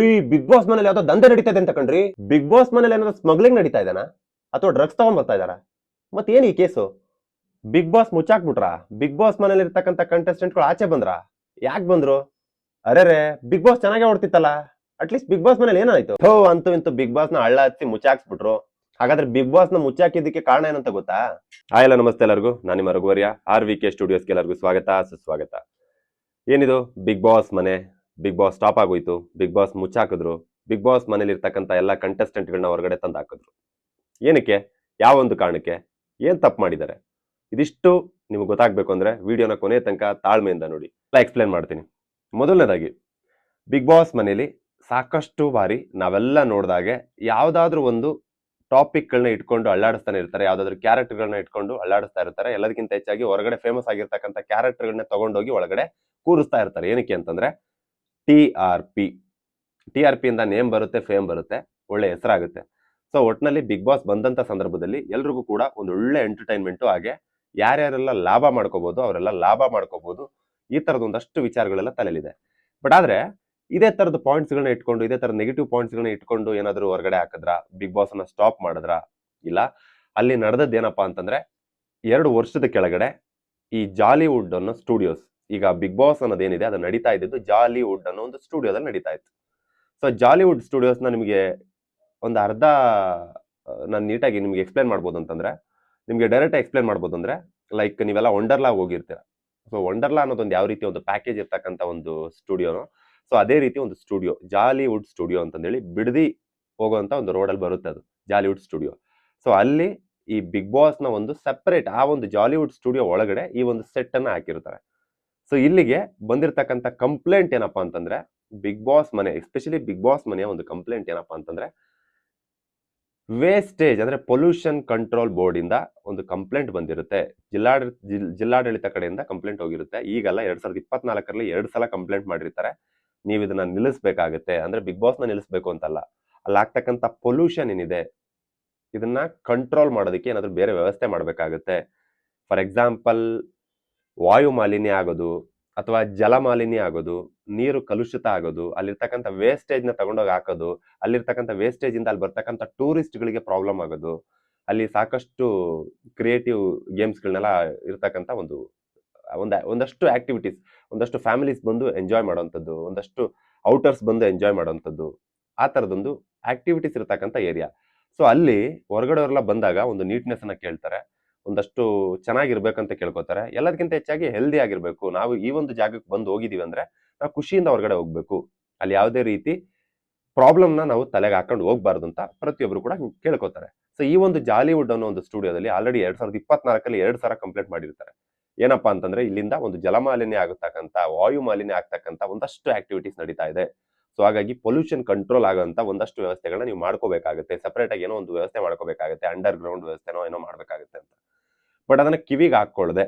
ಈ big Boss ಮನೇಲಿ ಯಾವ್ದೋ ದಂಧೆ ನಡೀತಾ ಇದೆ ಅಂತ ಕಣ್ರಿ. ಬಿಗ್ ಬಾಸ್ ಮನೇಲಿ ಏನಾದ್ರು ಸ್ಮಗ್ಲಿಂಗ್ ನಡೀತಾ ಇದ್ದಾನ ಅಥವಾ ಡ್ರಗ್ಸ್ ತಗೊಂಡ್ ಬರ್ತಾ ಇದಾರ? ಮತ್ತೇನು ಈ ಕೇಸು? ಬಿಗ್ ಬಾಸ್ ಮುಚ್ಚಾಕ್ಬಿಟ್ರ? ಬಿಗ್ ಬಾಸ್ ಮನೇಲಿ ಇರ್ತಕ್ಕಂಥ ಕಂಟೆಸ್ಟೆಂಟ್ಗಳು ಆಚೆ ಬಂದ್ರಾ? ಯಾಕೆ ಬಂದ್ರು? ಅರೆ ರೇ, ಬಿಗ್ ಬಾಸ್ ಚೆನ್ನಾಗೇ ಓಡ್ತಿತ್ತಲ್ಲ. ಅಟ್ಲೀಸ್ಟ್ ಬಿಗ್ ಬಾಸ್ ಮನೇಲಿ ಏನಾಯ್ತು? ಹೋ ಅಂತೂ ಇಂತೂ ಬಿಗ್ ಬಾಸ್ನ ಹಳ್ಳ ಹಚ್ಚಿ ಮುಚ್ಚಾಕ್ಸ್ಬಿಟ್ರು. ಹಾಗಾದ್ರೆ ಬಿಗ್ ಬಾಸ್ನ ಮುಚ್ಚಾಕಿದ್ದಕ್ಕೆ ಕಾರಣ ಏನಂತ ಗೊತ್ತಾ? ಹಾಯ್, ಎಲ್ಲ ನಮಸ್ತೆ ಎಲ್ಲರಿಗೂ. ನಾನು ನಿಮ್ಮ ರಘುವರ್ಯ. ಆರ್ ವಿ ಕೆ ಸ್ಟುಡಿಯೋಸ್ಗೆ ಎಲ್ಲರಿಗೂ ಸ್ವಾಗತ, ಸುಸ್ವಾಗತ. ಏನಿದು? ಬಿಗ್ ಬಾಸ್ ಮನೆ. ಬಿಗ್ ಬಾಸ್ ಸ್ಟಾಪ್ ಆಗೋಯ್ತು. ಬಿಗ್ ಬಾಸ್ ಮುಚ್ಚಾಕಿದ್ರು ಬಿಗ್ ಬಾಸ್ ಮನೇಲಿ ಇರ್ತಕ್ಕಂಥ ಎಲ್ಲ ಕಂಟೆಸ್ಟೆಂಟ್ಗಳನ್ನ ಹೊರಗಡೆ ತಂದು ಹಾಕಿದ್ರು. ಏನಕ್ಕೆ? ಯಾವ ಒಂದು ಕಾರಣಕ್ಕೆ? ಏನ್ ತಪ್ಪು ಮಾಡಿದ್ದಾರೆ? ಇದಿಷ್ಟು ನಿಮ್ಗೆ ಗೊತ್ತಾಗ್ಬೇಕು ಅಂದ್ರೆ ವಿಡಿಯೋನ ಕೊನೆ ತನಕ ತಾಳ್ಮೆಯಿಂದ ನೋಡಿ. ಎಕ್ಸ್ಪ್ಲೇನ್ ಮಾಡ್ತೀನಿ. ಮೊದಲನೇದಾಗಿ ಬಿಗ್ ಬಾಸ್ ಮನೇಲಿ ಸಾಕಷ್ಟು ಬಾರಿ ನಾವೆಲ್ಲ ನೋಡಿದಾಗೆ ಯಾವುದಾದ್ರೂ ಒಂದು ಟಾಪಿಕ್ಗಳನ್ನ ಇಟ್ಕೊಂಡು ಅಳ್ಳಾಡಿಸ್ತಾನೆ ಇರ್ತಾರೆ. ಯಾವ್ದಾದ್ರು ಕ್ಯಾರೆಕ್ಟರ್ಗಳನ್ನ ಇಟ್ಕೊಂಡು ಅಳ್ಳಾಡಿಸ್ತಾ ಇರ್ತಾರೆ. ಎಲ್ಲದಕ್ಕಿಂತ ಹೆಚ್ಚಾಗಿ ಹೊರಗಡೆ ಫೇಮಸ್ ಆಗಿರ್ತಕ್ಕಂಥ ಕ್ಯಾರೆಕ್ಟರ್ಗಳನ್ನ ತಗೊಂಡೋಗಿ ಒಳಗಡೆ ಕೂರಿಸ್ತಾ ಇರ್ತಾರೆ. ಏನಕ್ಕೆ ಅಂತಂದ್ರೆ T R P T R ಪಿಯಿಂದ name ಬರುತ್ತೆ ಫೇಮ್ ಬರುತ್ತೆ, ಒಳ್ಳೆ ಹೆಸರಾಗುತ್ತೆ. ಸೊ ಒಟ್ಟಿನಲ್ಲಿ ಬಿಗ್ ಬಾಸ್ ಬಂದಂತ ಸಂದರ್ಭದಲ್ಲಿ ಎಲ್ರಿಗೂ ಕೂಡ ಒಂದು ಒಳ್ಳೆ ಎಂಟರ್ಟೈನ್ಮೆಂಟು ಹಾಗೆ ಯಾರ್ಯಾರೆಲ್ಲ ಲಾಭ ಮಾಡ್ಕೋಬೋದು, ಅವರೆಲ್ಲ ಲಾಭ ಮಾಡ್ಕೋಬೋದು, ಈ ಥರದ ಒಂದಷ್ಟು ವಿಚಾರಗಳೆಲ್ಲ ತಲೆಯಲ್ಲಿದೆ. ಬಟ್ ಆದ್ರೆ ಇದೇ ತರದ ಪಾಯಿಂಟ್ಸ್ಗಳನ್ನ ಇಟ್ಕೊಂಡು, ಇದೇ ತರ ನೆಗೆಟಿವ್ ಪಾಯಿಂಟ್ಸ್ಗಳನ್ನ ಇಟ್ಕೊಂಡು ಏನಾದರೂ ಹೊರಗಡೆ ಹಾಕಿದ್ರ? ಬಿಗ್ ಬಾಸ್ ಅನ್ನ ಸ್ಟಾಪ್ ಮಾಡಿದ್ರ? ಇಲ್ಲ. ಅಲ್ಲಿ ನಡೆದದ್ದು ಏನಪ್ಪಾ ಅಂತಂದ್ರೆ, ಎರಡು ವರ್ಷದ ಕೆಳಗಡೆ ಈ ಜಾಲಿವುಡ್ ಅನ್ನೋ ಸ್ಟುಡಿಯೋಸ್ ಈಗ ಬಿಗ್ ಬಾಸ್ ಅನ್ನೋದೇನಿದೆ, ಅದು ನಡೀತಾ ಇದ್ದಿದ್ದು ಜಾಲಿವುಡ್ ಅನ್ನೋ ಒಂದು ಸ್ಟುಡಿಯೋದಲ್ಲಿ ನಡೀತಾ ಇತ್ತು. ಸೊ ಜಾಲಿವುಡ್ ಸ್ಟುಡಿಯೋಸ್ನ ನಿಮಗೆ ಒಂದು ಅರ್ಧ ನಾನು ನೀಟಾಗಿ ನಿಮ್ಗೆ ಎಕ್ಸ್ಪ್ಲೇನ್ ಮಾಡ್ಬೋದು ಅಂತಂದ್ರೆ, ನಿಮಗೆ ಡೈರೆಕ್ಟ್ ಎಕ್ಸ್ಪ್ಲೇನ್ ಮಾಡ್ಬೋದು ಅಂದ್ರೆ ಲೈಕ್ ನೀವೆಲ್ಲ ವಂಡರ್ಲಾ ಹೋಗಿರ್ತೀರ. ಸೊ ವಂಡರ್ಲಾ ಅನ್ನೋದೊಂದು ಯಾವ ರೀತಿ ಒಂದು ಪ್ಯಾಕೇಜ್ ಇರ್ತಕ್ಕಂಥ ಒಂದು ಸ್ಟುಡಿಯೋನೋ ಸೊ ಅದೇ ರೀತಿ ಒಂದು ಸ್ಟುಡಿಯೋ ಜಾಲಿವುಡ್ ಸ್ಟುಡಿಯೋ ಅಂತಂದೇಳಿ ಬಿಡದಿ ಹೋಗುವಂತ ಒಂದು ರೋಡಲ್ಲಿ ಬರುತ್ತೆ ಅದು ಜಾಲಿವುಡ್ ಸ್ಟುಡಿಯೋ ಸೊ ಅಲ್ಲಿ ಈ ಬಿಗ್ ಬಾಸ್ನ ಒಂದು ಸೆಪರೇಟ್ ಆ ಒಂದು ಜಾಲಿವುಡ್ ಸ್ಟುಡಿಯೋ ಒಳಗಡೆ ಈ ಒಂದು ಸೆಟ್ ಅನ್ನ ಹಾಕಿರ್ತಾರೆ. ಸೊ ಇಲ್ಲಿಗೆ ಬಂದಿರತಕ್ಕಂಥ ಕಂಪ್ಲೇಂಟ್ ಏನಪ್ಪಾ ಅಂತಂದ್ರೆ ಬಿಗ್ ಬಾಸ್ ಮನೆ ಎಸ್ಪೆಷಲಿ ಬಿಗ್ ಬಾಸ್ ಮನೆಯ ಒಂದು ಕಂಪ್ಲೇಂಟ್ ಏನಪ್ಪಾ ಅಂತಂದ್ರೆ ವೇಸ್ಟೇಜ್ ಅಂದ್ರೆ ಪೊಲ್ಯೂಷನ್ ಕಂಟ್ರೋಲ್ ಬೋರ್ಡ್ ಇಂದ ಒಂದು ಕಂಪ್ಲೇಂಟ್ ಬಂದಿರುತ್ತೆ. ಜಿಲ್ಲಾಡಳಿತ, ಜಿಲ್- ಜಿಲ್ಲಾಡಳಿತ ಕಡೆಯಿಂದ ಕಂಪ್ಲೇಂಟ್ ಹೋಗಿರುತ್ತೆ. ಈಗಲ್ಲ ಎರಡ್ ಸಾವಿರದ ಇಪ್ಪತ್ನಾಲ್ಕರಲ್ಲಿ ಎರಡು ಸಲ ಕಂಪ್ಲೇಂಟ್ ಮಾಡಿರ್ತಾರೆ. ನೀವು ಇದನ್ನ ನಿಲ್ಲಿಸಬೇಕಾಗುತ್ತೆ. ಅಂದ್ರೆ ಬಿಗ್ ಬಾಸ್ನ ನಿಲ್ಲಿಸ್ಬೇಕು ಅಂತಲ್ಲ. ಅಲ್ಲಿ ಆಗ್ತಕ್ಕಂಥ ಪೊಲ್ಯೂಷನ್ ಏನಿದೆ, ಇದನ್ನ ಕಂಟ್ರೋಲ್ ಮಾಡೋದಕ್ಕೆ ಏನಾದ್ರು ಬೇರೆ ವ್ಯವಸ್ಥೆ ಮಾಡಬೇಕಾಗುತ್ತೆ. ಫಾರ್ ಎಕ್ಸಾಂಪಲ್ ವಾಯು ಮಾಲಿನ್ಯ ಆಗೋದು ಅಥವಾ ಜಲ ಮಾಲಿನ್ಯ ಆಗೋದು, ನೀರು ಕಲುಷಿತ ಆಗೋದು, ಅಲ್ಲಿರ್ತಕ್ಕಂಥ ವೇಸ್ಟೇಜ್ನ ತಗೊಂಡೋಗಿ ಹಾಕೋದು, ಅಲ್ಲಿರ್ತಕ್ಕಂಥ ವೇಸ್ಟೇಜ್ ಇಂದ ಅಲ್ಲಿ ಬರ್ತಕ್ಕಂಥ ಟೂರಿಸ್ಟ್ಗಳಿಗೆ ಪ್ರಾಬ್ಲಮ್ ಆಗೋದು, ಅಲ್ಲಿ ಸಾಕಷ್ಟು ಕ್ರಿಯೇಟಿವ್ ಗೇಮ್ಸ್ಗಳನ್ನೆಲ್ಲ ಇರ್ತಕ್ಕಂಥ ಒಂದು, ಒಂದ, ಒಂದಷ್ಟು ಆಕ್ಟಿವಿಟೀಸ್ ಒಂದಷ್ಟು ಫ್ಯಾಮಿಲೀಸ್ ಬಂದು ಎಂಜಾಯ್ ಮಾಡೋವಂಥದ್ದು ಒಂದಷ್ಟು ಔಟರ್ಸ್ ಬಂದು ಎಂಜಾಯ್ ಮಾಡೋವಂಥದ್ದು ಆ ಥರದೊಂದು ಆಕ್ಟಿವಿಟೀಸ್ ಇರತಕ್ಕಂಥ ಏರಿಯಾ ಸೊ ಅಲ್ಲಿ ಹೊರಗಡೆಯವರೆಲ್ಲ ಬಂದಾಗ ಒಂದು ನೀಟ್ನೆಸ್ ಅನ್ನ ಕೇಳ್ತಾರೆ. ಒಂದಷ್ಟು ಚೆನ್ನಾಗಿರ್ಬೇಕಂತ ಕೇಳ್ಕೊತಾರೆ. ಎಲ್ಲದಕ್ಕಿಂತ ಹೆಚ್ಚಾಗಿ ಹೆಲ್ದಿ ಆಗಿರ್ಬೇಕು. ನಾವು ಈ ಒಂದು ಜಾಗಕ್ಕೆ ಬಂದು ಹೋಗಿದೀವಿ ಅಂದ್ರೆ ನಾವು ಖುಷಿಯಿಂದ ಹೊರಗಡೆ ಹೋಗ್ಬೇಕು. ಅಲ್ಲಿ ಯಾವುದೇ ರೀತಿ ಪ್ರಾಬ್ಲಮ್ನ ನಾವು ತಲೆಗೆ ಹಾಕೊಂಡು ಹೋಗ್ಬಾರ್ದು ಅಂತ ಪ್ರತಿಯೊಬ್ಬರು ಕೂಡ ಕೇಳ್ಕೊತಾರೆ. ಸೊ ಈ ಒಂದು ಜಾಲಿವುಡ್ ಅನ್ನೋ ಒಂದು ಸ್ಟುಡಿಯೋದಲ್ಲಿ ಆಲ್ರೆಡಿ ಎರಡ್ ಸಾವಿರದ ಇಪ್ಪತ್ನಾಲ್ಕಲ್ಲಿ ಎರಡು ಸಾವಿರ ಕಂಪ್ಲೇಂಟ್ ಮಾಡಿರ್ತಾರೆ. ಏನಪ್ಪಾ ಅಂತಂದ್ರೆ ಇಲ್ಲಿಂದ ಒಂದು ಜಲಮಾಲಿನ್ಯ ಆಗತಕ್ಕಂತ ವಾಯು ಮಾಲಿನ್ಯ ಆಗ್ತಕ್ಕಂಥ ಒಂದಷ್ಟು ಆಕ್ಟಿವಿಟೀಸ್ ನಡೀತಾ ಇದೆ. ಸೊ ಹಾಗಾಗಿ ಪೊಲ್ಯೂಷನ್ ಕಂಟ್ರೋಲ್ ಆಗೋಂತ ಒಂದಷ್ಟು ವ್ಯವಸ್ಥೆಗಳನ್ನ ನೀವು ಮಾಡ್ಕೋಬೇಕಾಗುತ್ತೆ. ಸಪ್ರೇಟ್ ಆಗಿ ಏನೋ ಒಂದು ವ್ಯವಸ್ಥೆ ಮಾಡ್ಕೋಬೇಕಾಗುತ್ತೆ. ಅಂಡರ್ ಗ್ರೌಂಡ್ ವ್ಯವಸ್ಥೆನೋ ಏನೋ ಮಾಡ್ಬೇಕಾಗುತ್ತೆ ಅಂತ. ಬಟ್ ಅದನ್ನ ಕಿವಿಗೆ ಹಾಕೊಳ್ಳದೆ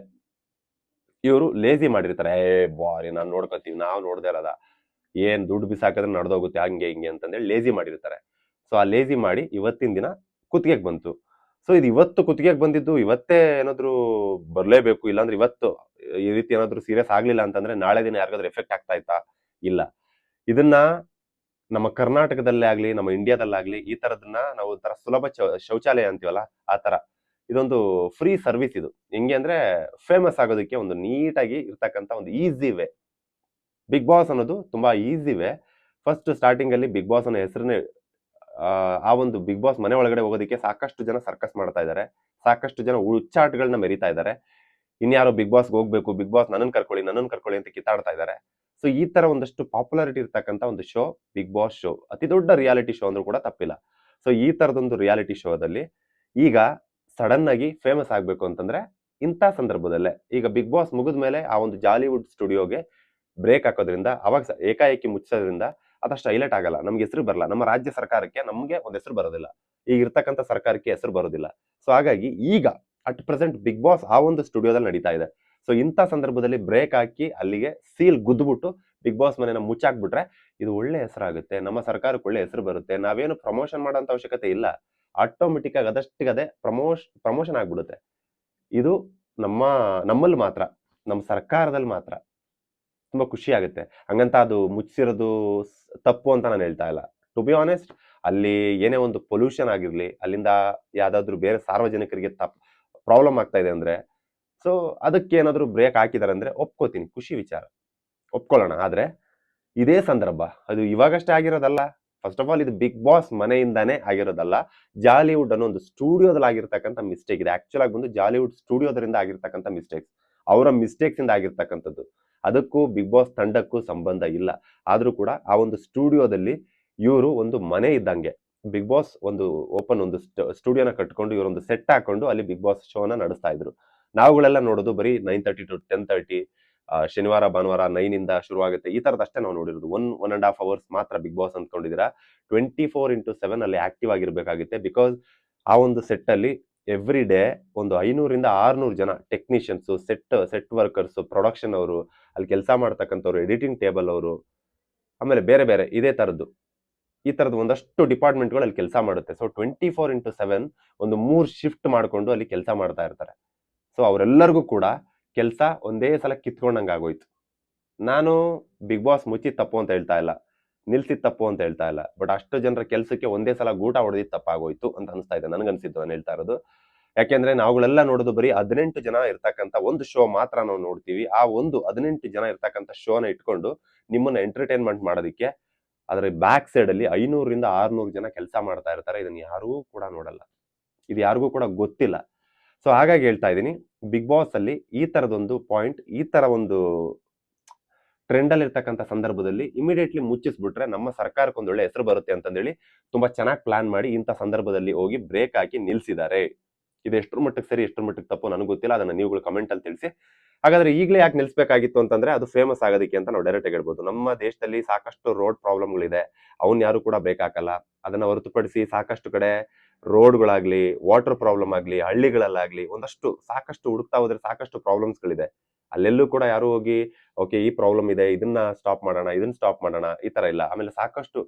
ಇವರು ಲೇಜಿ ಮಾಡಿರ್ತಾರೆ. ಏ ಬಾರಿ ನಾನು ನೋಡ್ಕೊತೀವಿ ನಾವು ನೋಡ್ದೆ ಇರೋದ. ಏನ್ ದುಡ್ಡು ಬಿಸಾಕಿದ್ರೆ ನಡೆದೋಗುತ್ತೆ, ಹಂಗೆ, ಹಿಂಗೆ ಅಂತಂದೇಳಿ ಲೇಜಿ ಮಾಡಿರ್ತಾರೆ. ಸೊ ಆ ಲೇಜಿ ಮಾಡಿ ಇವತ್ತಿನ ದಿನ ಕುತ್ತಿಗೆಗೆ ಬಂತು. ಸೊ ಇದು ಇವತ್ತು ಕುತ್ತಿಗೆಗೆ ಬಂದಿದ್ದು, ಇವತ್ತೇ ಏನಾದ್ರು ಬರಲೇಬೇಕು, ಇಲ್ಲಾಂದ್ರೆ ಇವತ್ತು ಈ ರೀತಿ ಏನಾದ್ರು ಸೀರಿಯಸ್ ಆಗ್ಲಿಲ್ಲ ಅಂತಂದ್ರೆ ನಾಳೆ ದಿನ ಯಾರಿಗಾದ್ರೂ ಎಫೆಕ್ಟ್ ಆಗ್ತಾ ಇತ್ತಾ? ಇಲ್ಲ. ಇದನ್ನ ನಮ್ಮ ಕರ್ನಾಟಕದಲ್ಲೇ ಆಗ್ಲಿ, ನಮ್ಮ ಇಂಡಿಯಾದಲ್ಲಾಗ್ಲಿ ಈ ತರದನ್ನ ನಾವು ಒಂಥರ ಸುಲಭ ಶೌಚಾಲಯ ಅಂತೀವಲ್ಲ, ಆ ತರ. ಇದೊಂದು ಫ್ರೀ ಸರ್ವಿಸ್ ಇದು. ಹೆಂಗೆ ಅಂದ್ರೆ ಫೇಮಸ್ ಆಗೋದಕ್ಕೆ ಒಂದು ನೀಟಾಗಿ ಇರ್ತಕ್ಕಂಥ ಒಂದು ಈಸಿ ವೇ. ಬಿಗ್ ಬಾಸ್ ಅನ್ನೋದು ತುಂಬಾ ಈಸಿ ವೇ. ಫಸ್ಟ್ ಸ್ಟಾರ್ಟಿಂಗ್ ಅಲ್ಲಿ ಬಿಗ್ ಬಾಸ್ ಅನ್ನೋ ಹೆಸರನ್ನೇ, ಆ ಒಂದು ಬಿಗ್ ಬಾಸ್ ಮನೆ ಒಳಗಡೆ ಹೋಗೋದಕ್ಕೆ ಸಾಕಷ್ಟು ಜನ ಸರ್ಕಸ್ ಮಾಡ್ತಾ ಇದ್ದಾರೆ. ಸಾಕಷ್ಟು ಜನ ಉಚ್ಚಾಟಗಳನ್ನ ಮೆರಿತಾ ಇದ್ದಾರೆ. ಇನ್ಯಾರು ಬಿಗ್ ಬಾಸ್ಗೆ ಹೋಗ್ಬೇಕು, ಬಿಗ್ ಬಾಸ್ ನನ್ನನ್ನು ಕರ್ಕೊಳ್ಳಿ ನನ್ನನ್ನು ಕರ್ಕೊಳ್ಳಿ ಅಂತ ಕಿತ್ತಾಡ್ತಾ ಇದ್ದಾರೆ. ಸೊ, ಈ ತರ ಒಂದಷ್ಟು ಪಾಪ್ಯುಲಾರಿಟಿ ಇರ್ತಕ್ಕಂಥ ಒಂದು ಶೋ, ಬಿಗ್ ಬಾಸ್ ಶೋ, ಅತಿ ದೊಡ್ಡ ರಿಯಾಲಿಟಿ ಶೋ ಅಂದ್ರೂ ಕೂಡ ತಪ್ಪಿಲ್ಲ. ಸೊ, ಈ ತರದೊಂದು ರಿಯಾಲಿಟಿ ಶೋದಲ್ಲಿ ಈಗ ಸಡನ್ ಆಗಿ ಫೇಮಸ್ ಆಗಬೇಕು ಅಂತಂದ್ರೆ ಇಂಥ ಸಂದರ್ಭದಲ್ಲೇ. ಈಗ ಬಿಗ್ ಬಾಸ್ ಮುಗಿದ ಮೇಲೆ ಆ ಒಂದು ಜಾಲಿವುಡ್ ಸ್ಟುಡಿಯೋಗೆ ಬ್ರೇಕ್ ಹಾಕೋದ್ರಿಂದ, ಅವಾಗ ಏಕಾಏಕಿ ಮುಚ್ಚೋದ್ರಿಂದ ಅದಷ್ಟು ಹೈಲೈಟ್ ಆಗಲ್ಲ. ನಮ್ಗೆ ಹೆಸರು ಬರಲ್ಲ. ನಮ್ಮ ರಾಜ್ಯ ಸರ್ಕಾರಕ್ಕೆ ನಮಗೆ ಒಂದು ಹೆಸರು ಬರೋದಿಲ್ಲ. ಈಗ ಇರ್ತಕ್ಕಂಥ ಸರ್ಕಾರಕ್ಕೆ ಹೆಸರು ಬರೋದಿಲ್ಲ. ಸೊ ಹಾಗಾಗಿ ಈಗ ಅಟ್ ಪ್ರೆಸೆಂಟ್ ಬಿಗ್ ಬಾಸ್ ಆ ಒಂದು ಸ್ಟುಡಿಯೋದಲ್ಲಿ ನಡೀತಾ ಇದೆ. ಸೊ ಇಂಥ ಸಂದರ್ಭದಲ್ಲಿ ಬ್ರೇಕ್ ಹಾಕಿ ಅಲ್ಲಿಗೆ ಸೀಲ್ ಗುದ್ದುಬಿಟ್ಟು ಬಿಗ್ ಬಾಸ್ ಮನೆನ ಮುಚ್ಚಾಕ್ಬಿಟ್ರೆ ಇದು ಒಳ್ಳೆ ಹೆಸರಾಗುತ್ತೆ. ನಮ್ಮ ಸರ್ಕಾರಕ್ಕೆ ಒಳ್ಳೆ ಹೆಸರು ಬರುತ್ತೆ. ನಾವೇನು ಪ್ರಮೋಷನ್ ಮಾಡೋಂಥ ಅವಶ್ಯಕತೆ ಇಲ್ಲ. ಆಟೋಮೆಟಿಕ್ ಆಗಿ ಅದಷ್ಟಿಗೆ ಅದೇ ಪ್ರಮೋಷ್ ಪ್ರಮೋಷನ್ ಆಗ್ಬಿಡುತ್ತೆ. ಇದು ನಮ್ಮ, ನಮ್ಮಲ್ಲಿ ಮಾತ್ರ, ನಮ್ಮ ಸರ್ಕಾರದಲ್ಲಿ ಮಾತ್ರ ತುಂಬಾ ಖುಷಿ ಆಗುತ್ತೆ. ಹಂಗಂತ ಅದು ಮುಚ್ಚಿರೋದು ತಪ್ಪು ಅಂತ ನಾನು ಹೇಳ್ತಾ ಇಲ್ಲ. ಟು ಬಿ ಆನೆಸ್ಟ್ ಅಲ್ಲಿ ಏನೇ ಒಂದು ಪೊಲ್ಯೂಷನ್ ಆಗಿರಲಿ, ಅಲ್ಲಿಂದ ಯಾವ್ದಾದ್ರು ಬೇರೆ ಸಾರ್ವಜನಿಕರಿಗೆ ತಪ್ ಪ್ರಾಬ್ಲಮ್ ಆಗ್ತಾ ಇದೆ ಅಂದ್ರೆ ಸೊ ಅದಕ್ಕೆ ಏನಾದ್ರು ಬ್ರೇಕ್ ಹಾಕಿದಾರೆ ಅಂದ್ರೆ ಒಪ್ಕೋತೀನಿ, ಖುಷಿ ವಿಚಾರ. ಒಪ್ಕೊಳ್ಳೋಣ. ಆದ್ರೆ ಇದೇ ಸಂದರ್ಭ, ಅದು ಇವಾಗಷ್ಟೇ ಆಗಿರೋದಲ್ಲ. ಫಸ್ಟ್ ಆಫ್ ಆಲ್ ಇದು ಬಿಗ್ ಬಾಸ್ ಮನೆಯಿಂದಾನೇ ಆಗಿರೋದಲ್ಲ. ಜಾಲಿವುಡ್ ಅನ್ನೋ ಒಂದು ಸ್ಟುಡಿಯೋದಲ್ಲಿ ಆಗಿರ್ತಕ್ಕಂಥ ಮಿಸ್ಟೇಕ್ ಇದೆ. ಆಕ್ಚುಲ್ ಆಗಿ ಬಂದು ಜಾಲಿವುಡ್ ಸ್ಟುಡಿಯೋದರಿಂದ ಆಗಿರ್ತಕ್ಕಂಥ ಮಿಸ್ಟೇಕ್ಸ್ ಅವರ ಮಿಸ್ಟೇಕ್ಸ್ ಇಂದ ಆಗಿರ್ತಕ್ಕಂಥದ್ದು. ಅದಕ್ಕೂ ಬಿಗ್ ಬಾಸ್ ತಂಡಕ್ಕೂ ಸಂಬಂಧ ಇಲ್ಲ. ಆದರೂ ಕೂಡ ಆ ಒಂದು ಸ್ಟುಡಿಯೋದಲ್ಲಿ ಇವರು ಒಂದು ಮನೆ ಇದ್ದಂಗೆ. ಬಿಗ್ ಬಾಸ್ ಒಂದು ಓಪನ್ ಒಂದು ಸ್ಟುಡಿಯೋನ ಕಟ್ಕೊಂಡು ಇವರೊಂದು ಸೆಟ್ ಹಾಕೊಂಡು ಅಲ್ಲಿ ಬಿಗ್ ಬಾಸ್ ಶೋನ ನಡೆಸ್ತಾ ಇದ್ರು. ನಾವುಗಳೆಲ್ಲ ನೋಡೋದು ಬರೀ nine thirty to ten thirty ಶನಿವಾರ, ಭಾನುವಾರ ನೈನ್ ಇಂದ ಶುರುವಾಗುತ್ತೆ. ಈ ತರದಷ್ಟೇ ನಾವು ನೋಡಿರೋದು. One one and half hours ಮಾತ್ರ ಬಿಗ್ ಬಾಸ್ ಅಂದ್ಕೊಂಡಿದ್ದೀರಾ? ಟ್ವೆಂಟಿ ಫೋರ್ ಇಂಟು ಸೆವೆನ್ ಅಲ್ಲಿ ಆಕ್ಟಿವ್ ಆಗಿರ್ಬೇಕಾಗುತ್ತೆ. ಬಿಕಾಸ್ ಆ ಒಂದು ಸೆಟ್ ಅಲ್ಲಿ ಎವ್ರಿ ಡೇ ಒಂದು ಐನೂರಿಂದ ಆರುನೂರು ಜನ technicians, set set workers, production ಅವರು, ಅಲ್ಲಿ ಕೆಲಸ ಮಾಡ್ತಕ್ಕಂಥವ್ರು, ಎಡಿಟಿಂಗ್ ಟೇಬಲ್ ಅವರು, ಆಮೇಲೆ ಬೇರೆ ಬೇರೆ ಇದೇ ತರದ್ದು. ಈ ತರದ ಒಂದಷ್ಟು ಡಿಪಾರ್ಟ್ಮೆಂಟ್ಗಳು ಅಲ್ಲಿ ಕೆಲಸ ಮಾಡುತ್ತೆ. So, twenty four into seven ಒಂದು ಮೂರು ಶಿಫ್ಟ್ ಮಾಡಿಕೊಂಡು ಅಲ್ಲಿ ಕೆಲಸ ಮಾಡ್ತಾ ಇರ್ತಾರೆ. ಸೊ, ಅವರೆಲ್ಲರಿಗೂ ಕೂಡ ಕೆಲಸ ಒಂದೇ ಸಲ ಕಿತ್ಕೊಂಡಂಗೆ ಆಗೋಯ್ತು. ನಾನು ಬಿಗ್ ಬಾಸ್ ಮುಚ್ಚಿದ ತಪ್ಪು ಅಂತ ಹೇಳ್ತಾ ಇಲ್ಲ, ನಿಲ್ಸಿದ ತಪ್ಪು ಅಂತ ಹೇಳ್ತಾ ಇಲ್ಲ, ಬಟ್ ಅಷ್ಟು ಜನರ ಕೆಲಸಕ್ಕೆ ಒಂದೇ ಸಲ ಗೂಟ ಹೊಡೆದಿದ್ದು ತಪ್ಪಾಗೋಯ್ತು ಅಂತ ಅನಿಸ್ತಾ ಇದೆ ನನಗನ್ಸಿದ್ದು ನಾನು ಹೇಳ್ತಾ ಇರೋದು. ಯಾಕೆಂದ್ರೆ ನಾವುಗಳೆಲ್ಲ ನೋಡೋದು ಬರೀ ಹದಿನೆಂಟು ಜನ ಇರ್ತಕ್ಕಂಥ ಒಂದು ಶೋ ಮಾತ್ರ ನಾವು ನೋಡ್ತೀವಿ. ಆ ಒಂದು ಹದಿನೆಂಟು ಜನ ಇರ್ತಕ್ಕಂಥ ಶೋನ ಇಟ್ಕೊಂಡು ನಿಮ್ಮನ್ನ ಎಂಟರ್ಟೈನ್ಮೆಂಟ್ ಮಾಡೋದಕ್ಕೆ ಅದರ ಬ್ಯಾಕ್ ಸೈಡ್ ಅಲ್ಲಿ ಐನೂರಿಂದ ಆರ್ನೂರು ಜನ ಕೆಲಸ ಮಾಡ್ತಾ ಇರ್ತಾರೆ. ಇದನ್ನ ಯಾರೂ ಕೂಡ ನೋಡಲ್ಲ. ಇದು ಯಾರಿಗೂ ಕೂಡ ಗೊತ್ತಿಲ್ಲ. ಸೊ ಹಾಗಾಗಿ ಹೇಳ್ತಾ ಇದ್ದೀನಿ ಬಿಗ್ ಬಾಸ್ ಅಲ್ಲಿ ಈ ತರದೊಂದು ಪಾಯಿಂಟ್, ಈ ತರ ಒಂದು ಟ್ರೆಂಡ್ ಅಲ್ಲಿ ಇರ್ತಕ್ಕಂಥ ಸಂದರ್ಭದಲ್ಲಿ ಇಮಿಡಿಯೇಟ್ಲಿ ಮುಚ್ಚಿಸ್ಬಿಟ್ರೆ ನಮ್ಮ ಸರ್ಕಾರಕ್ಕೆ ಒಳ್ಳೆ ಹೆಸರು ಬರುತ್ತೆ ಅಂತಂದೇಳಿ ತುಂಬಾ ಚೆನ್ನಾಗಿ ಪ್ಲಾನ್ ಮಾಡಿ ಇಂಥ ಸಂದರ್ಭದಲ್ಲಿ ಹೋಗಿ ಬ್ರೇಕ್ ಹಾಕಿ ನಿಲ್ಸಿದ್ದಾರೆ. ಇದು ಎಷ್ಟರ ಮಟ್ಟಕ್ಕೆ ಸರಿ, ಎಷ್ಟರ ಮಟ್ಟಕ್ಕೆ ತಪ್ಪು ನನಗೆ ಗೊತ್ತಿಲ್ಲ, ಅದನ್ನ ನೀವುಗಳು ಕಮೆಂಟ್ ಅಲ್ಲಿ ತಿಳಿಸಿ. ಹಾಗಾದ್ರೆ ಈಗಲೇ ಯಾಕೆ ನಿಲ್ಸ್ಬೇಕಾಗಿತ್ತು ಅಂತಂದ್ರೆ ಅದು ಫೇಮಸ್ ಆಗೋದಕ್ಕೆ ಅಂತ ನಾವು ಡೈರೆಕ್ಟ್ ಹೇಳ್ಬೋದು. ನಮ್ಮ ದೇಶದಲ್ಲಿ ಸಾಕಷ್ಟು ರೋಡ್ ಪ್ರಾಬ್ಲಮ್ಗಳಿದೆ ಅವನ್ ಯಾರು ಕೂಡ ಬ್ರೇಕ್ ಹಾಕಲ್ಲ. ಅದನ್ನ ಹೊರತುಪಡಿಸಿ ಸಾಕಷ್ಟು ಕಡೆ ರೋಡ್ಗಳಾಗ್ಲಿ ವಾಟರ್ ಪ್ರಾಬ್ಲಮ್ ಆಗಲಿ, ಹಳ್ಳಿಗಳಲ್ಲಾಗ್ಲಿ ಒಂದಷ್ಟು ಸಾಕಷ್ಟು ಹುಡುಕ್ತಾ ಹೋದ್ರೆ ಸಾಕಷ್ಟು ಪ್ರಾಬ್ಲಮ್ಸ್ಗಳಿದೆ ಅಲ್ಲೆಲ್ಲೂ ಕೂಡ ಯಾರು ಹೋಗಿ, ಓಕೆ, ಈ ಪ್ರಾಬ್ಲಮ್ ಇದೆ, ಇದನ್ನ ಸ್ಟಾಪ್ ಮಾಡೋಣ, ಇದನ್ನ ಸ್ಟಾಪ್ ಮಾಡೋಣ, ಈ ತರ ಇಲ್ಲ. ಆಮೇಲೆ ಸಾಕಷ್ಟು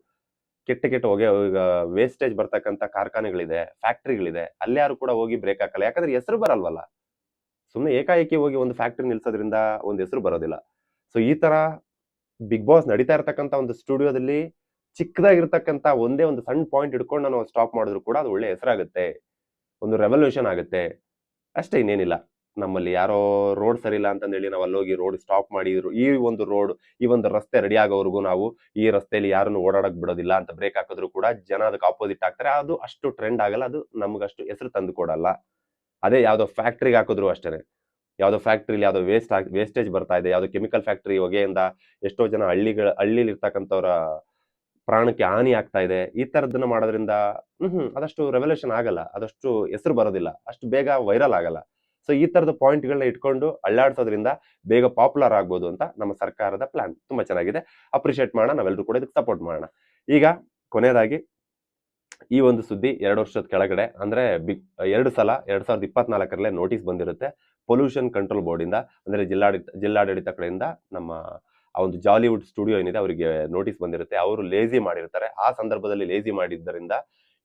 ಕೆಟ್ಟ ಕೆಟ್ಟ ಹೋಗಿ, ಈಗ ವೇಸ್ಟೇಜ್ ಬರ್ತಕ್ಕಂಥ ಕಾರ್ಖಾನೆಗಳಿದೆ ಫ್ಯಾಕ್ಟ್ರಿಗಳಿದೆ ಅಲ್ಲಿ ಯಾರು ಕೂಡ ಹೋಗಿ ಬ್ರೇಕ್ ಹಾಕಲ್ಲ. ಯಾಕಂದ್ರೆ ಹೆಸರು ಬರಲ್ವಲ್ಲ. ಸುಮ್ಮನೆ ಏಕಾಏಕಿ ಹೋಗಿ ಒಂದು ಫ್ಯಾಕ್ಟ್ರಿ ನಿಲ್ಸೋದ್ರಿಂದ ಒಂದು ಹೆಸರು ಬರೋದಿಲ್ಲ. ಸೊ ಈ ತರ ಬಿಗ್ ಬಾಸ್ ನಡೀತಾ ಇರ್ತಕ್ಕಂಥ ಒಂದು ಸ್ಟುಡಿಯೋದಲ್ಲಿ ಚಿಕ್ಕದಾಗಿರ್ತಕ್ಕಂಥ ಒಂದೇ ಒಂದು ಸಣ್ಣ ಪಾಯಿಂಟ್ ಹಿಡ್ಕೊಂಡು ನಾವು ಸ್ಟಾಪ್ ಮಾಡಿದ್ರು ಕೂಡ ಅದು ಒಳ್ಳೆ ಹೆಸರಾಗುತ್ತೆ. ಒಂದು ರೆವಲ್ಯೂಷನ್ ಆಗುತ್ತೆ. ಅಷ್ಟೇ ಇನ್ನೇನಿಲ್ಲ. ನಮ್ಮಲ್ಲಿ ಯಾರೋ ರೋಡ್ ಸರಿ ಇಲ್ಲ ಅಂತಂದೇಳಿ ನಾವು ಅಲ್ಲೋಗಿ ರೋಡ್ ಸ್ಟಾಪ್ ಮಾಡಿದ್ರು ಈ ಒಂದು ರೋಡ್ ಈ ಒಂದು ರಸ್ತೆ ರೆಡಿ ಆಗೋವರೆಗೂ ನಾವು ಈ ರಸ್ತೆಯಲ್ಲಿ ಯಾರನ್ನು ಓಡಾಡಕ್ ಬಿಡೋದಿಲ್ಲ ಅಂತ ಬ್ರೇಕ್ ಹಾಕಿದ್ರು ಕೂಡ ಜನ ಅದಕ್ಕೆ ಆಪೋಸಿಟ್ ಆಗ್ತಾರೆ. ಅದು ಅಷ್ಟು ಟ್ರೆಂಡ್ ಆಗಲ್ಲ, ಅದು ನಮಗಷ್ಟು ಹೆಸರು ತಂದು ಕೊಡಲ್ಲ. ಅದೇ ಯಾವುದೋ ಫ್ಯಾಕ್ಟ್ರಿಗೆ ಹಾಕಿದ್ರು ಅಷ್ಟೇ ಯಾವುದೋ ಫ್ಯಾಕ್ಟ್ರಿಲಿ ಯಾವ್ದೋ ವೇಸ್ಟ್ ವೇಸ್ಟೇಜ್ ಬರ್ತಾ ಇದೆ. ಯಾವುದೋ ಕೆಮಿಕಲ್ ಫ್ಯಾಕ್ಟ್ರಿ ಹೊಗೆಯಿಂದ ಎಷ್ಟೋ ಜನ ಹಳ್ಳಿಗಳ ಹಳ್ಳಿಲಿ ಇರ್ತಕ್ಕಂಥವ್ರ ಪ್ರಾಣಕ್ಕೆ ಹಾನಿ ಆಗ್ತಾ ಇದೆ, ಈ ತರದನ್ನ ಮಾಡೋದ್ರಿಂದ, ಹ್ಮ್ ಅದಷ್ಟು ರೆವಲ್ಯೂಷನ್ ಆಗಲ್ಲ, ಅದಷ್ಟು ಹೆಸರು ಬರೋದಿಲ್ಲ, ಅಷ್ಟು ಬೇಗ ವೈರಲ್ ಆಗಲ್ಲ. ಸೊ ಈ ತರದ ಪಾಯಿಂಟ್ಗಳನ್ನ ಇಟ್ಕೊಂಡು ಅಳ್ಳಾಡ್ಸೋದ್ರಿಂದ ಬೇಗ ಪಾಪ್ಯುಲರ್ ಆಗ್ಬೋದು ಅಂತ ನಮ್ಮ ಸರ್ಕಾರದ ಪ್ಲಾನ್ ತುಂಬಾ ಚೆನ್ನಾಗಿದೆ. ಅಪ್ರಿಷಿಯೇಟ್ ಮಾಡೋಣ ನಾವೆಲ್ಲರೂ ಕೂಡ ಇದಕ್ಕೆ ಸಪೋರ್ಟ್ ಮಾಡೋಣ. ಈಗ ಕೊನೆಯದಾಗಿ, ಈ ಒಂದು ಸುದ್ದಿ ಎರಡು ವರ್ಷದ ಕೆಳಗಡೆ, ಅಂದ್ರೆ ಬಿಗ್, ಎರಡು ಸಲ, ಎರಡ್ ಸಾವಿರದ ಇಪ್ಪತ್ನಾಲ್ಕರಲ್ಲೇ ನೋಟಿಸ್ ಬಂದಿರುತ್ತೆ. ಪೊಲ್ಯೂಷನ್ ಕಂಟ್ರೋಲ್ ಬೋರ್ಡ್ ಇಂದ, ಅಂದ್ರೆ ಜಿಲ್ಲಾಡಳಿತ ಜಿಲ್ಲಾಡಳಿತ ಕಡೆಯಿಂದ ನಮ್ಮ ಆ ಒಂದು ಜಾಲಿವುಡ್ ಸ್ಟುಡಿಯೋ ಏನಿದೆ, ಅವರಿಗೆ ನೋಟಿಸ್ ಬಂದಿರುತ್ತೆ. ಅವರು ಲೇಜಿ ಮಾಡಿರ್ತಾರೆ. ಆ ಸಂದರ್ಭದಲ್ಲಿ ಲೇಜಿ ಮಾಡಿದ್ದರಿಂದ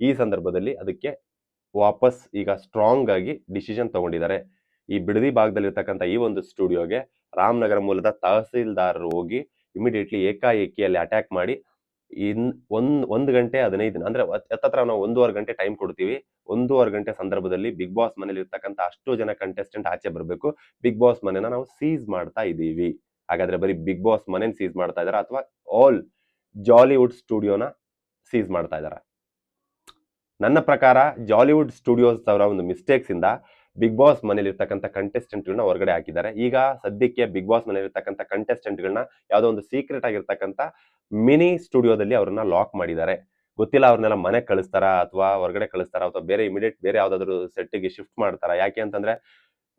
ಈ ಸಂದರ್ಭದಲ್ಲಿ ಅದಕ್ಕೆ ವಾಪಸ್ ಈಗ ಸ್ಟ್ರಾಂಗ್ ಆಗಿ ಡಿಸಿಷನ್ ತಗೊಂಡಿದ್ದಾರೆ. ಈ ಬಿಡದಿ ಭಾಗದಲ್ಲಿರ್ತಕ್ಕಂಥ ಈ ಒಂದು ಸ್ಟುಡಿಯೋಗೆ ರಾಮನಗರ ಮೂಲದ ತಹಸೀಲ್ದಾರರು ಹೋಗಿ ಇಮಿಡಿಯೇಟ್ಲಿ ಏಕಾಏಕಿಯಲ್ಲಿ ಅಟ್ಯಾಕ್ ಮಾಡಿ, ಇನ್ ಒಂದ್, ಒಂದು ಗಂಟೆ ಹದಿನೈದು ದಿನ, ಅಂದ್ರೆ ಹತ್- ಹತ್ತತ್ರ ನಾವು ಒಂದೂವರೆ ಗಂಟೆ ಟೈಮ್ ಕೊಡ್ತೀವಿ. ಒಂದೂವರೆ ಗಂಟೆ ಸಂದರ್ಭದಲ್ಲಿ ಬಿಗ್ ಬಾಸ್ ಮನೇಲಿ ಇರ್ತಕ್ಕಂಥ ಅಷ್ಟು ಜನ ಕಂಟೆಸ್ಟೆಂಟ್ ಆಚೆ ಬರಬೇಕು. ಬಿಗ್ ಬಾಸ್ ಮನೇನ ನಾವು ಸೀಸ್ ಮಾಡ್ತಾ ಇದ್ದೀವಿ. ಹಾಗಾದ್ರೆ ಬರೀ ಬಿಗ್ ಬಾಸ್ ಮನೇನ್ ಸೀಸ್ ಮಾಡ್ತಾ ಇದಾರ ಅಥವಾ ಆಲ್ ಜಾಲಿವುಡ್ ಸ್ಟುಡಿಯೋನ ಸೀಸ್ ಮಾಡ್ತಾ ಇದಾರ? ನನ್ನ ಪ್ರಕಾರ ಜಾಲಿವುಡ್ ಸ್ಟುಡಿಯೋಸ್ ಅವರ ಒಂದು ಮಿಸ್ಟೇಕ್ಸ್ ಇಂದ ಬಿಗ್ ಬಾಸ್ ಮನೇಲಿರ್ತಕ್ಕಂಥ ಕಂಟೆಸ್ಟೆಂಟ್ಗಳನ್ನ ಹೊರಗಡೆ ಹಾಕಿದ್ದಾರೆ. ಈಗ ಸದ್ಯಕ್ಕೆ ಬಿಗ್ ಬಾಸ್ ಮನೇಲಿರ್ತಕ್ಕಂಥ ಕಂಟೆಸ್ಟೆಂಟ್ಗಳನ್ನ ಯಾವುದೋ ಒಂದು ಸೀಕ್ರೆಟ್ ಆಗಿರ್ತಕ್ಕಂಥ ಮಿನಿ ಸ್ಟುಡಿಯೋದಲ್ಲಿ ಅವ್ರನ್ನ ಲಾಕ್ ಮಾಡಿದ್ದಾರೆ. ಗೊತ್ತಿಲ್ಲ ಅವ್ರನ್ನೆಲ್ಲ ಮನೆ ಕಳಿಸ್ತಾರ ಅಥವಾ ಹೊರಗಡೆ ಕಳಿಸ್ತಾರ ಅಥವಾ ಬೇರೆ ಇಮಿಡಿಯೇಟ್ ಬೇರೆ ಯಾವ್ದಾದ್ರು ಸೆಟ್ಟಿಗೆ ಶಿಫ್ಟ್ ಮಾಡ್ತಾರ? ಯಾಕೆ ಅಂತಂದ್ರೆ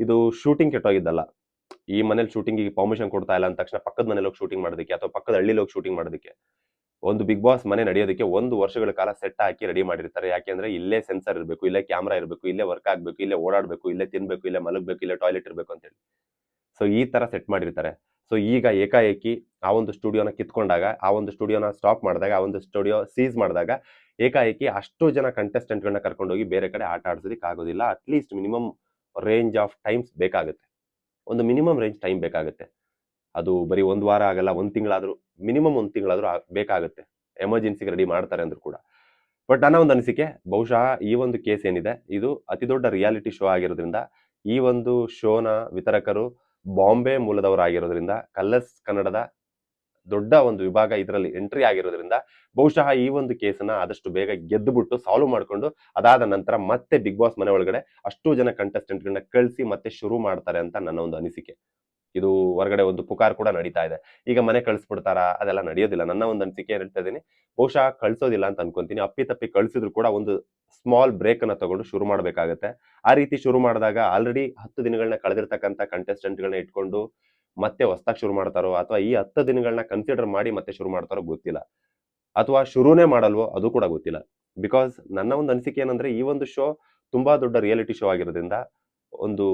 ಇದು ಶೂಟಿಂಗ್ ಕೆಟ್ಟೋಗಿದ್ದಲ್ಲ. ಈ ಮನೇಲಿ ಶೂಟಿಂಗಿಗೆ ಪರ್ಮಿಷನ್ ಕೊಡ್ತಾ ಇಲ್ಲ ಅಂದ ತಕ್ಷಣ ಪಕ್ಕದ ಮನೇಲಿ ಹೋಗಿ ಶೂಟಿಂಗ್ ಮಾಡೋದಕ್ಕೆ ಅಥವಾ ಪಕ್ಕದ ಹಳ್ಳಿಲಿ ಹೋಗಿ ಶೂಟಿಂಗ್ ಮಾಡೋದಕ್ಕೆ ಒಂದು ಬಿಗ್ ಬಾಸ್ ಮನೆ ನಡೆಯೋದಕ್ಕೆ ಒಂದು ವರ್ಷಗಳ ಕಾಲ ಸೆಟ್ ಹಾಕಿ ರೆಡಿ ಮಾಡಿರ್ತಾರೆ. ಯಾಕೆಂದ್ರೆ ಇಲ್ಲೇ ಸೆನ್ಸರ್ ಇರಬೇಕು, ಇಲ್ಲೇ ಕ್ಯಾಮ್ರಾ ಇರಬೇಕು, ಇಲ್ಲೇ ವರ್ಕ್ ಆಗಬೇಕು, ಇಲ್ಲೇ ಓಡಾಡಬೇಕು, ಇಲ್ಲೇ ತಿನ್ಬೇಕು, ಇಲ್ಲೇ ಮಲಗಬೇಕು, ಇಲ್ಲೇ ಟಾಯ್ಲೆಟ್ ಇರಬೇಕು ಅಂತೇಳಿ ಸೊ ಈ ತರ ಸೆಟ್ ಮಾಡಿರ್ತಾರೆ. ಸೊ ಈಗ ಏಕಾಏಕಿ ಆ ಒಂದು ಸ್ಟುಡಿಯೋನ ಕಿತ್ಕೊಂಡಾಗ, ಆ ಒಂದು ಸ್ಟುಡಿಯೋನ ಸ್ಟಾಪ್ ಮಾಡಿದಾಗ, ಆ ಒಂದು ಸ್ಟುಡಿಯೋ ಸೀಸ್ ಮಾಡಿದಾಗ ಏಕಾಏಕಿ ಅಷ್ಟು ಜನ ಕಂಟೆಸ್ಟೆಂಟ್ಗಳನ್ನ ಕರ್ಕೊಂಡೋಗಿ ಬೇರೆ ಕಡೆ ಆಟ ಆಡಿಸೋದಕ್ಕೆ ಆಗೋದಿಲ್ಲ at least minimum range of times ಬೇಕಾಗುತ್ತೆ. ಒಂದು ಮಿನಿಮಮ್ ರೇಂಜ್ ಟೈಮ್ ಬೇಕಾಗುತ್ತೆ. ಅದು ಬರೀ ಒಂದು ವಾರ ಆಗಲ್ಲ, ಒಂದು ತಿಂಗಳಾದರೂ, ಮಿನಿಮಮ್ ಒಂದು ತಿಂಗಳಾದರೂ ಬೇಕಾಗುತ್ತೆ. ಎಮರ್ಜೆನ್ಸಿಗೆ ರೆಡಿ ಮಾಡ್ತಾರೆ ಅಂದರೂ ಕೂಡ. ಬಟ್ ನನ್ನ ಒಂದು ಅನಿಸಿಕೆ, ಬಹುಶಃ ಈ ಒಂದು ಕೇಸ್ ಏನಿದೆ, ಇದು ಅತಿ ದೊಡ್ಡ ರಿಯಾಲಿಟಿ ಶೋ ಆಗಿರೋದ್ರಿಂದ, ಈ ಒಂದು ಶೋನ ವಿತರಕರು ಬಾಂಬೆ ಮೂಲದವರಾಗಿರೋದ್ರಿಂದ, ಕಲರ್ಸ್ ಕನ್ನಡದ ದೊಡ್ಡ ಒಂದು ವಿಭಾಗ ಇದರಲ್ಲಿ ಎಂಟ್ರಿ ಆಗಿರೋದ್ರಿಂದ ಬಹುಶಃ ಈ ಒಂದು ಕೇಸನ್ನ ಆದಷ್ಟು ಬೇಗ ಗೆದ್ದುಬಿಟ್ಟು ಸಾಲ್ವ್ ಮಾಡ್ಕೊಂಡು ಅದಾದ ನಂತರ ಮತ್ತೆ ಬಿಗ್ ಬಾಸ್ ಮನೆ ಒಳಗಡೆ ಅಷ್ಟು ಜನ ಕಂಟೆಸ್ಟೆಂಟ್ಗಳನ್ನ ಕಳಿಸಿ ಮತ್ತೆ ಶುರು ಮಾಡ್ತಾರೆ ಅಂತ ನನ್ನ ಒಂದು ಅನಿಸಿಕೆ. ಇದು ಹೊರಗಡೆ ಒಂದು ಪುಕಾರ್ ಕೂಡ ನಡೀತಾ ಇದೆ. ಈಗ ಮನೆ ಕಳಿಸ್ಬಿಡ್ತಾರಾ? ಅದೆಲ್ಲ ನಡೆಯೋದಿಲ್ಲ. ನನ್ನ ಒಂದು ಅನಿಸಿಕೆ ಹೇಳ್ತಾ ಇದ್ದೀನಿ. ಬಹುಶಃ ಕಳ್ಸೋದಿಲ್ಲ ಅಂತ ಅನ್ಕೊಂತೀನಿ. ಅಪ್ಪಿ ತಪ್ಪಿ ಕಳಿಸಿದ್ರು ಕೂಡ ಒಂದು ಸ್ಮಾಲ್ ಬ್ರೇಕ್ ಅನ್ನ ತಗೊಂಡು ಶುರು ಮಾಡಬೇಕಾಗತ್ತೆ. ಆ ರೀತಿ ಶುರು ಮಾಡಿದಾಗ ಆಲ್ರೆಡಿ ಹತ್ತು ದಿನಗಳನ್ನ ಕಳೆದಿರ್ತಕ್ಕಂಥ ಕಂಟೆಸ್ಟೆಂಟ್ಗಳನ್ನ ಇಟ್ಕೊಂಡು ಮತ್ತೆ ಹೊಸ್ದಾಗಿ ಶುರು ಮಾಡ್ತಾರೋ ಅಥವಾ ಈ ಹತ್ತು ದಿನಗಳನ್ನ ಕನ್ಸಿಡರ್ ಮಾಡಿ ಮತ್ತೆ ಶುರು ಮಾಡ್ತಾರೋ ಗೊತ್ತಿಲ್ಲ. ಅಥವಾ ಶುರುನೇ ಮಾಡಲ್ವೋ ಅದು ಕೂಡ ಗೊತ್ತಿಲ್ಲ. ಬಿಕಾಸ್ ನನ್ನ ಒಂದು ಅನಿಸಿಕೆ ಏನಂದ್ರೆ ಈ ಒಂದು ಶೋ ತುಂಬಾ ದೊಡ್ಡ ರಿಯಾಲಿಟಿ ಶೋ ಆಗಿರೋದ್ರಿಂದ, ಒಂದು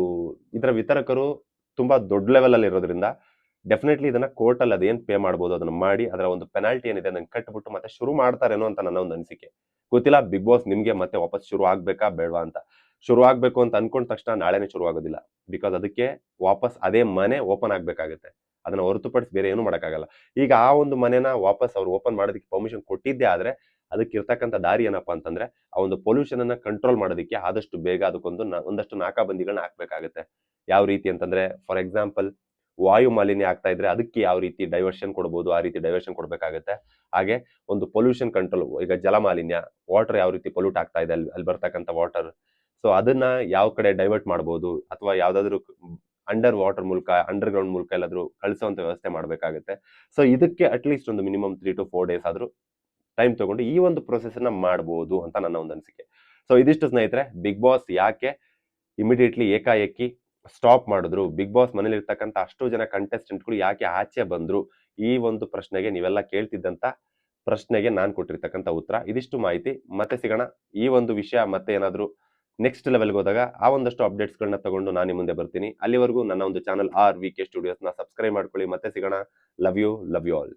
ಇದರ ವಿತರಕರು ತುಂಬಾ ದೊಡ್ಡ ಲೆವೆಲ್ ಅಲ್ಲಿ ಇರೋದ್ರಿಂದ ಡೆಫಿನೆಟ್ಲಿ ಇದನ್ನ ಕೋರ್ಟ್ ಅಲ್ಲಿ ಅದೇನ್ ಪೇ ಮಾಡ್ಬೋದು ಅದನ್ನ ಮಾಡಿ ಅದರ ಒಂದು ಪೆನಾಲ್ಟಿ ಏನಿದೆ ಅದನ್ನ ಕಟ್ಬಿಟ್ಟು ಮತ್ತೆ ಶುರು ಮಾಡ್ತಾರೇನೋ ಅಂತ ನನ್ನ ಒಂದು ಅನಿಸಿಕೆ. ಗೊತ್ತಿಲ್ಲ ಬಿಗ್ ಬಾಸ್ ನಿಮ್ಗೆ ಮತ್ತೆ ವಾಪಸ್ ಶುರು ಆಗ್ಬೇಕಾ, ಬೇಡವಾ ಅಂತ. ಶುರು ಆಗ್ಬೇಕು ಅಂತ ಅನ್ಕೊಂಡ ತಕ್ಷಣ ನಾಳೆನೇ ಶುರು ಆಗೋದಿಲ್ಲ ಬಿಕಾಸ್ ಅದಕ್ಕೆ ವಾಪಸ್ ಅದೇ ಮನೆ ಓಪನ್ ಆಗಬೇಕಾಗುತ್ತೆ. ಅದನ್ನ ಹೊರತುಪಡಿಸಿ ಬೇರೆ ಏನು ಮಾಡೋಕ್ಕಾಗಲ್ಲ. ಈಗ ಆ ಒಂದು ಮನೆನ ವಾಪಸ್ ಅವ್ರು ಓಪನ್ ಮಾಡೋದಕ್ಕೆ ಪರ್ಮಿಷನ್ ಕೊಟ್ಟಿದ್ದೇ ಆದ್ರೆ ಅದಕ್ಕೆ ಇರ್ತಕ್ಕಂಥ ದಾರಿ ಏನಪ್ಪ ಅಂತಂದ್ರೆ ಆ ಒಂದು ಪೊಲ್ಯೂಷನ್ ಅನ್ನ ಕಂಟ್ರೋಲ್ ಮಾಡೋದಕ್ಕೆ ಆದಷ್ಟು ಬೇಗ ಅದಕ್ಕೊಂದು ಒಂದಷ್ಟು ನಾಕಾಬಂದಿಗಳನ್ನ ಹಾಕಬೇಕಾಗುತ್ತೆ. ಯಾವ ರೀತಿ ಅಂತಂದ್ರೆ ಫಾರ್ ಎಕ್ಸಾಂಪಲ್ ವಾಯು ಮಾಲಿನ್ಯ ಆಗ್ತಾ ಇದ್ರೆ ಅದಕ್ಕೆ ಯಾವ ರೀತಿ ಡೈವರ್ಷನ್ ಕೊಡ್ಬೋದು, ಆ ರೀತಿ ಡೈವರ್ಷನ್ ಕೊಡಬೇಕಾಗುತ್ತೆ. ಹಾಗೆ ಒಂದು ಪೊಲ್ಯೂಷನ್ ಕಂಟ್ರೋಲ್ ಈಗ ಜಲ ಮಾಲಿನ್ಯ ವಾಟರ್ ಯಾವ ರೀತಿ ಪೊಲ್ಯೂಟ್ ಆಗ್ತಾ ಇದೆ, ಅಲ್ಲಿ ಅಲ್ಲಿ ಬರ್ತಕ್ಕಂಥ ವಾಟರ್ ಸೊ ಅದನ್ನ ಯಾವ ಕಡೆ ಡೈವರ್ಟ್ ಮಾಡ್ಬೋದು ಅಥವಾ ಯಾವ್ದಾದ್ರು ಅಂಡರ್ ವಾಟರ್ ಮೂಲಕ ಅಂಡರ್ ಗ್ರೌಂಡ್ ಮೂಲಕ ಎಲ್ಲಾದ್ರೂ ಕಳಿಸುವಂತ ವ್ಯವಸ್ಥೆ ಮಾಡಬೇಕಾಗುತ್ತೆ. ಸೊ ಇದಕ್ಕೆ ಅಟ್ಲೀಸ್ಟ್ ಒಂದು minimum three to four days ಆದ್ರೂ ಟೈಮ್ ತಗೊಂಡು ಈ ಒಂದು ಪ್ರೊಸೆಸ್ ಅನ್ನ ಮಾಡ್ಬೋದು ಅಂತ ನನ್ನ ಒಂದು ಅನಿಸಿಕೆ. ಸೊ ಇದಿಷ್ಟು ಸ್ನೇಹಿತರೆ ಬಿಗ್ ಬಾಸ್ ಯಾಕೆ ಇಮಿಡಿಯೇಟ್ಲಿ ಏಕಾಏಕಿ ಸ್ಟಾಪ್ ಮಾಡಿದ್ರು? ಬಿಗ್ ಬಾಸ್ ಮನೇಲಿ ಇರ್ತಕ್ಕಂಥ ಅಷ್ಟು ಜನ ಕಂಟೆಸ್ಟೆಂಟ್ಗಳು ಯಾಕೆ ಆಚೆ ಬಂದ್ರು? ಈ ಒಂದು ಪ್ರಶ್ನೆಗೆ ನೀವೆಲ್ಲ ಕೇಳ್ತಿದ್ದಂತ ಪ್ರಶ್ನೆಗೆ ನಾನು ಕೊಟ್ಟಿರ್ತಕ್ಕಂಥ ಉತ್ತರ. ಇದಿಷ್ಟು ಮಾಹಿತಿ. ಮತ್ತೆ ಸಿಗೋಣ. ಈ ಒಂದು ವಿಷಯ ಮತ್ತೆ ಏನಾದರೂ ನೆಕ್ಸ್ಟ್ ಲೆವೆಲ್ಗೆ ಹೋದಾಗ ಆ ಒಂದಷ್ಟು ಅಪ್ಡೇಟ್ಸ್ಗಳನ್ನ ತಗೊಂಡು ನಾನು ಮುಂದೆ ಬರ್ತೀನಿ. ಅಲ್ಲಿವರೆಗೂ ನನ್ನ ಒಂದು ಚಾನಲ್ ಆರ್ ವಿ ಕೆ ಸ್ಟುಡಿಯೋಸ್ನ ಸಬ್ಸ್ಕ್ರೈಬ್ ಮಾಡ್ಕೊಳ್ಳಿ. ಮತ್ತೆ ಸಿಗೋಣ. Love you love you all